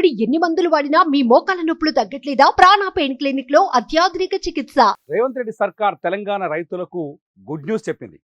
తరబడి ఎన్ని మందులు వాడినా మీ మోకాల నొప్పులు తగ్గట్లేదా? ప్రాణ పెయిన్ క్లినిక్లో అత్యాధునిక చికిత్స. రేవంత్ రెడ్డి సర్కార్ తెలంగాణ రైతులకు గుడ్ న్యూస్ చెప్పింది.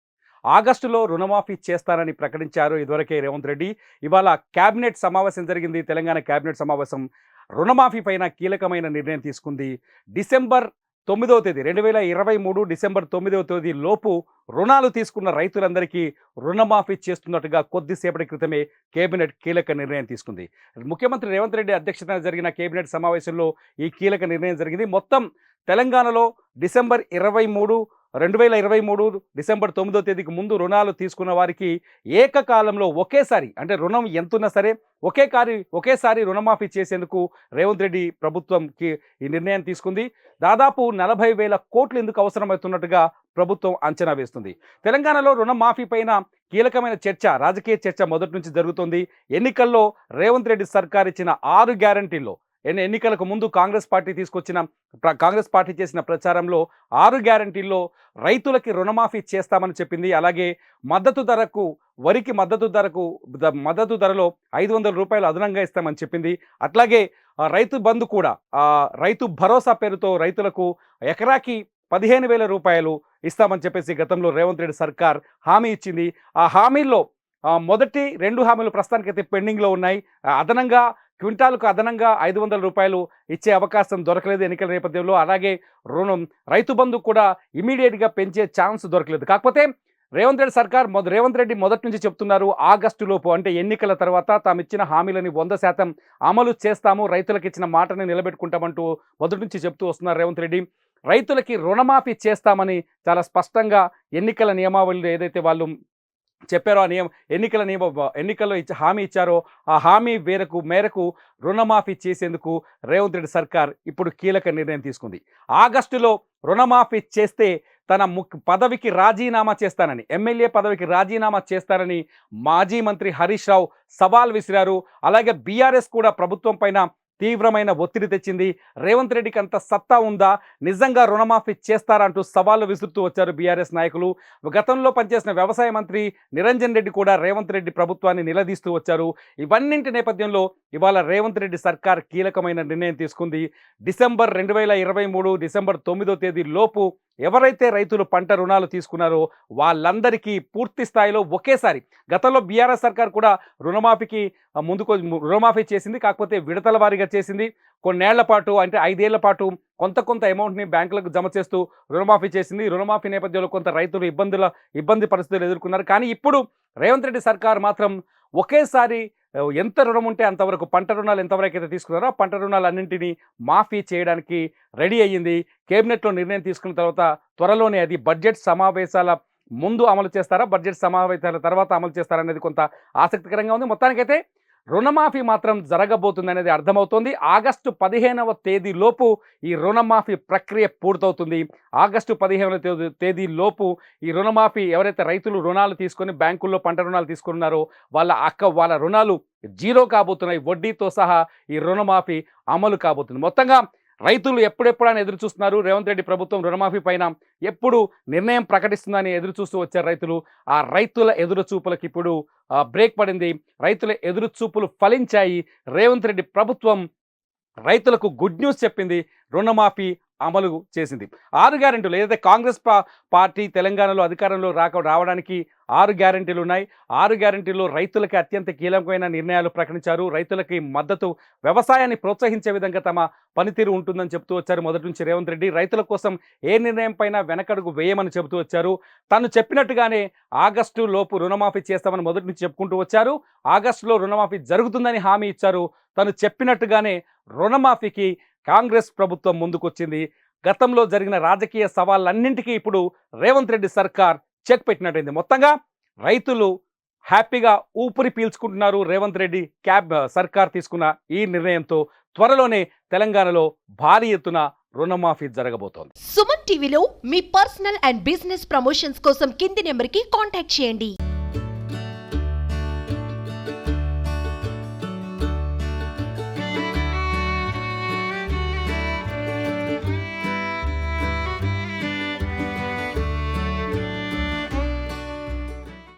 ఆగస్టులో రుణమాఫీ చేస్తానని ప్రకటించారు ఇదివరకే రేవంత్ రెడ్డి. ఇవాళ కేబినెట్ సమావేశం జరిగింది తెలంగాణ కేబినెట్ సమావేశం. రుణమాఫీ పైన కీలకమైన నిర్ణయం తీసుకుంది. డిసెంబర్ తొమ్మిదవ తేదీ రెండు వేల ఇరవై మూడు డిసెంబర్ తొమ్మిదవ తేదీ లోపు రుణాలు తీసుకున్న రైతులందరికీ రుణమాఫీ చేస్తున్నట్టుగా కొద్దిసేపటి క్రితమే కేబినెట్ కీలక నిర్ణయం తీసుకుంది. ముఖ్యమంత్రి రేవంత్ రెడ్డి అధ్యక్షతన జరిగిన కేబినెట్ సమావేశంలో ఈ కీలక నిర్ణయం జరిగింది. మొత్తం తెలంగాణలో డిసెంబర్ ఇరవై మూడు రెండు వేల ఇరవై మూడు డిసెంబర్ తొమ్మిదో తేదీకి ముందు రుణాలు తీసుకున్న వారికి ఏకకాలంలో ఒకేసారి అంటే రుణం ఎంతున్నా సరే ఒకే కారి ఒకేసారి రుణమాఫీ చేసేందుకు రేవంత్ రెడ్డి ప్రభుత్వంకి ఈ నిర్ణయం తీసుకుంది. దాదాపు నలభై వేల కోట్లు ఎందుకు అవసరమవుతున్నట్టుగా ప్రభుత్వం అంచనా వేస్తుంది. తెలంగాణలో రుణమాఫీ పైన కీలకమైన చర్చ రాజకీయ చర్చ మొదటి నుంచి జరుగుతుంది. ఎన్నికల్లో రేవంత్ రెడ్డి సర్కార్ ఇచ్చిన ఆరు గ్యారంటీల్లో ఎన్నికలకు ముందు కాంగ్రెస్ పార్టీ తీసుకొచ్చిన ప్ర- కాంగ్రెస్ పార్టీ చేసిన ప్రచారంలో ఆరు గ్యారంటీల్లో రైతులకి రుణమాఫీ చేస్తామని చెప్పింది. అలాగే మద్దతు ధరకు వరికి మద్దతు ధరకు ద- మద్దతు ధరలో ఐదు వందల రూపాయలు అదనంగా ఇస్తామని చెప్పింది. అట్లాగే రైతు బంధు కూడా రైతు భరోసా పేరుతో రైతులకు ఎకరాకి పదిహేను వేల రూపాయలు ఇస్తామని చెప్పేసి గతంలో రేవంత్ రెడ్డి సర్కార్ హామీ ఇచ్చింది. ఆ హామీల్లో మొదటి రెండు హామీలు ప్రస్తుతానికైతే పెండింగ్లో ఉన్నాయి. అదనంగా క్వింటాల్కు అదనంగా ఐదు వందల రూపాయలు ఇచ్చే అవకాశం దొరకలేదు ఎన్నికల నేపథ్యంలో. అలాగే రుణం రైతు బంధు కూడా ఇమీడియట్గా పెంచే ఛాన్స్ దొరకలేదు. కాకపోతే రేవంత్ రెడ్డి సర్కార్ మొద రేవంత్ రెడ్డి మొదటి నుంచి చెప్తున్నారు ఆగస్టు లోపు అంటే ఎన్నికల తర్వాత తాము ఇచ్చిన హామీలని వంద శాతం అమలు చేస్తాము రైతులకు ఇచ్చిన మాటని నిలబెట్టుకుంటామంటూ మొదటి నుంచి చెప్తూ వస్తున్నారు రేవంత్ రెడ్డి. రైతులకి రుణమాఫీ చేస్తామని చాలా స్పష్టంగా ఎన్నికల నియమావళిలో ఏదైతే వాళ్ళు చెప్పారో ఆ నియమ ఎన్నికల నియమ ఎన్నికల్లో ఇచ్చే హామీ ఇచ్చారో ఆ హామీ మేరకు మేరకు రుణమాఫీ చేసేందుకు రేవంత్ రెడ్డి సర్కార్ ఇప్పుడు కీలక నిర్ణయం తీసుకుంది. ఆగస్టులో రుణమాఫీ చేస్తే తన ముక్ పదవికి రాజీనామా చేస్తానని ఎమ్మెల్యే పదవికి రాజీనామా చేస్తానని మాజీ మంత్రి హరీష్ రావు సవాల్ విసిరారు. అలాగే బీఆర్ఎస్ కూడా ప్రభుత్వం పైన తీవ్రమైన ఒత్తిడి తెచ్చింది. రేవంత్ రెడ్డికి అంత సత్తా ఉందా? నిజంగా రుణమాఫీ చేస్తారంటూ సవాళ్ళు విసురుతూ వచ్చారు బీఆర్ఎస్ నాయకులు. గతంలో పనిచేసిన వ్యవసాయ మంత్రి నిరంజన్ రెడ్డి కూడా రేవంత్ రెడ్డి ప్రభుత్వాన్ని నిలదీస్తూ వచ్చారు. ఇవన్నింటి నేపథ్యంలో ఇవాళ రేవంత్ రెడ్డి సర్కార్ కీలకమైన నిర్ణయం తీసుకుంది. డిసెంబర్ రెండు వేల ఇరవై మూడు డిసెంబర్ తొమ్మిదో తేదీ లోపు ఎవరైతే రైతులు పంట రుణాలు తీసుకున్నారో వాళ్ళందరికీ పూర్తి స్థాయిలో ఒకేసారి గతంలో బీఆర్ఎస్ సర్కార్ కూడా రుణమాఫీకి ముందుకు రుణమాఫీ చేసింది. కాకపోతే విడతల వారిగా చేసింది. కొన్నేళ్ళ పాటు అంటే ఐదేళ్ళ పాటు కొంత కొంత అమౌంట్ని బ్యాంకులకు జమ చేస్తూ రుణమాఫీ చేసింది. రుణమాఫీ నేపథ్యంలో కొంత రైతులు ఇబ్బందుల ఇబ్బంది పరిస్థితులు ఎదుర్కొన్నారు. కానీ ఇప్పుడు రేవంత్ రెడ్డి సర్కార్ మాత్రం ఒకేసారి ఎంత రుణం ఉంటే అంతవరకు పంట రుణాలు ఎంతవరకు అయితే తీసుకున్నారో ఆ పంట రుణాలన్నింటినీ మాఫీ చేయడానికి రెడీ అయ్యింది. కేబినెట్లో నిర్ణయం తీసుకున్న తర్వాత త్వరలోనే అది బడ్జెట్ సమావేశాల ముందు అమలు చేస్తారా బడ్జెట్ సమావేశాల తర్వాత అమలు చేస్తారా అనేది కొంత ఆసక్తికరంగా ఉంది. మొత్తానికైతే రుణమాఫీ మాత్రం జరగబోతుంది అనేది అర్థమవుతోంది. ఆగస్టు పదిహేనవ తేదీలోపు ఈ రుణమాఫీ ప్రక్రియ పూర్తవుతుంది. ఆగస్టు పదిహేనవ తేదీ తేదీ లోపు ఈ రుణమాఫీ ఎవరైతే రైతులు రుణాలు తీసుకొని బ్యాంకుల్లో పంట రుణాలు తీసుకున్నారో వాళ్ళ అక్క వాళ్ళ రుణాలు జీరో కాబోతున్నాయి. వడ్డీతో సహా ఈ రుణమాఫీ అమలు కాబోతుంది. మొత్తంగా రైతులు ఎప్పుడెప్పుడని ఎదురు చూస్తున్నారు. రేవంత్ రెడ్డి ప్రభుత్వం రుణమాఫీ పైన ఎప్పుడు నిర్ణయం ప్రకటిస్తుందని ఎదురు చూస్తూ వచ్చారు రైతులు. ఆ రైతుల ఎదురు చూపులకు ఇప్పుడు బ్రేక్ పడింది. రైతుల ఎదురు చూపులు ఫలించాయి. రేవంత్ రెడ్డి ప్రభుత్వం రైతులకు గుడ్ న్యూస్ చెప్పింది. రుణమాఫీ అమలు చేసింది. ఆరు గ్యారెంటీలు ఏదైతే కాంగ్రెస్ పార్టీ తెలంగాణలో అధికారంలో రాక రావడానికి ఆరు గ్యారెంటీలు ఉన్నాయి. ఆరు గ్యారెంటీల్లో రైతులకి అత్యంత కీలకమైన నిర్ణయాలు ప్రకటించారు. రైతులకి మద్దతు వ్యవసాయాన్ని ప్రోత్సహించే విధంగా తమ పనితీరు ఉంటుందని చెప్తూ వచ్చారు మొదటి నుంచి రేవంత్ రెడ్డి. రైతుల కోసం ఏ నిర్ణయం పైన వెనకడుగు వేయమని చెబుతూ వచ్చారు. తను చెప్పినట్టుగానే ఆగస్టు లోపు రుణమాఫీ చేస్తామని మొదటి నుంచి చెప్పుకుంటూ వచ్చారు. ఆగస్టులో రుణమాఫీ జరుగుతుందని హామీ ఇచ్చారు. తను చెప్పినట్టుగానే రుణమాఫీకి కాంగ్రెస్ ప్రభుత్వం ముందుకొచ్చింది. గతంలో జరిగిన రాజకీయ సవాళ్ళన్నింటికీ ఇప్పుడు రేవంత్ రెడ్డి సర్కార్ చెక్ పెట్టినట్టయింది. మొత్తంగా రైతులు హ్యాపీగా ఊపిరి పీల్చుకుంటున్నారు రేవంత్ రెడ్డి క్యాబ్ సర్కార్ తీసుకున్న ఈ నిర్ణయంతో త్వరలోనే తెలంగాణలో భారీ ఎత్తున రుణమాఫీ జరగబోతోంది. సుమన్ టీవీలో మీ పర్సనల్ అండ్ బిజినెస్ ప్రమోషన్స్ కోసం కింది నెంబర్కి కాంటాక్ట్ చేయండి.